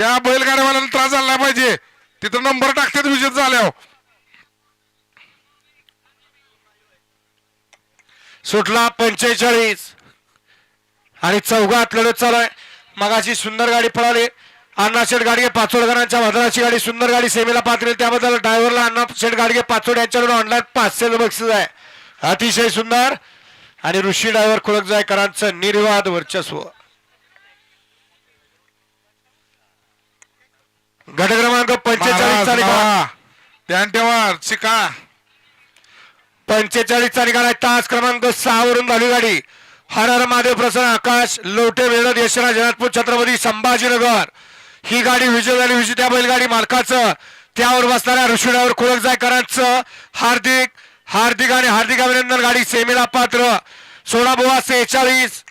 त्या बैलगाड्यावाल्याला त्रास झाला पाहिजे. तिथं नंबर टाकतात विजेत झाल्यावर. सुटला पंचेचाळीस. आणि चौघात लढत चालू आहे मगाची सुंदर गाडी पळाली. अण्णा शेठ गाडगे पाचोडकरांच्या मधराची गाडी सुंदर गाडी सेमीला पात्र त्याबद्दल ड्रायव्हरला अण्णा शेठ गाडगे पाचोड यांच्याकडून ऑनलाईन पाचशे बक्षीस आहे. अतिशय सुंदर. आणि ऋषी ड्रायव्हर खुळक जायकरांचं निर्वाद वर्चस्व. गट क्रमांक पंचेचाळीस महाराज चा निकाल ठेवा शिका. पंचेचाळीस चा निकाल आहे. तास क्रमांक सहा वरून झाली गाडी. हर हर महादेव प्रसन्न आकाश लोटे वेळत यशराज जनातपूर छत्रपती संभाजीनगर. ही गाडी विजय झाली. विजय त्या बैलगाडी मालकाचं. त्यावर बसणाऱ्या ऋषीडावर खुळक जायकरांचं हार्दिक हार्दिक आणि हार्दिक अभिनंदन. गाडी सेमीला पात्र. सोळा बुवा सेहेचाळीस.